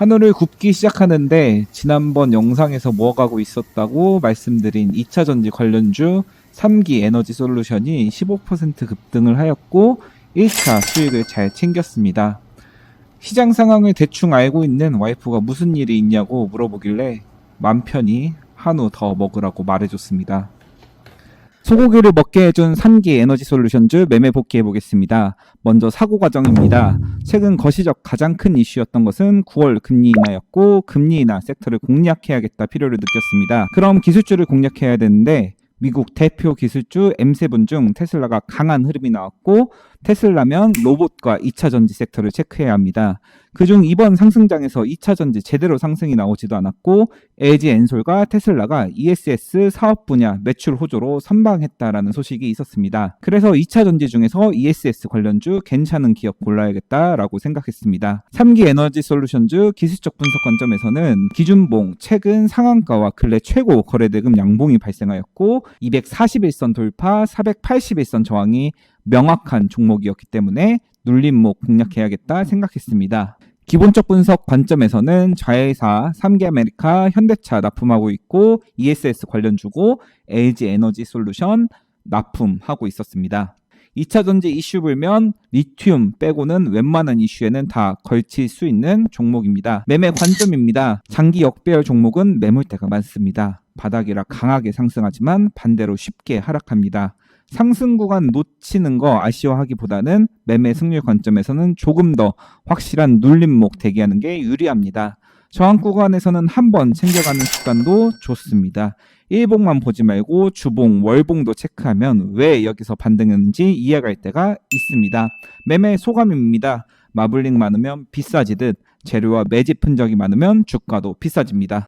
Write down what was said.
한우를 굽기 시작하는데 지난번 영상에서 모아가고 있었다고 말씀드린 2차 전지 관련주 3기 에너지 솔루션이 15% 급등을 하였고 1차 수익을 잘 챙겼습니다. 시장 상황을 대충 알고 있는 와이프가 무슨 일이 있냐고 물어보길래 맘 편히 한우 더 먹으라고 말해줬습니다. 소고기를 먹게 해준 3기 에너지 솔루션주 매매 복귀해 보겠습니다. 먼저 사고 과정입니다. 최근 거시적 가장 큰 이슈였던 것은 9월 금리 인하였고 금리 인하 섹터를 공략해야겠다 필요를 느꼈습니다. 그럼 기술주를 공략해야 되는데 미국 대표 기술주 M7 중 테슬라가 강한 흐름이 나왔고 테슬라면 로봇과 2차 전지 섹터를 체크해야 합니다. 그중 이번 상승장에서 2차 전지 제대로 상승이 나오지도 않았고 LG 엔솔과 테슬라가 ESS 사업 분야 매출 호조로 선방했다라는 소식이 있었습니다. 그래서 2차 전지 중에서 ESS 관련주 괜찮은 기업 골라야겠다라고 생각했습니다. 3기 에너지 솔루션주 기술적 분석 관점에서는 기준봉 최근 상한가와 근래 최고 거래대금 양봉이 발생하였고 241선 돌파 481선 저항이 명확한 종목이었기 때문에 눌림목 공략해야겠다 생각했습니다. 기본적 분석 관점에서는 자회사 3기 아메리카 현대차 납품하고 있고 ESS 관련 주고 LG 에너지 솔루션 납품하고 있었습니다. 2차 전지 이슈 불면 리튬 빼고는 웬만한 이슈에는 다 걸칠 수 있는 종목입니다. 매매 관점입니다. 장기 역배열 종목은 매물대가 많습니다. 바닥이라 강하게 상승하지만 반대로 쉽게 하락합니다. 상승 구간 놓치는 거 아쉬워하기보다는 매매 승률 관점에서는 조금 더 확실한 눌림목 대기하는 게 유리합니다. 저항 구간에서는 한 번 챙겨가는 습관도 좋습니다. 일봉만 보지 말고 주봉, 월봉도 체크하면 왜 여기서 반등했는지 이해갈 때가 있습니다. 매매 소감입니다. 마블링 많으면 비싸지듯 재료와 매집 흔적이 많으면 주가도 비싸집니다.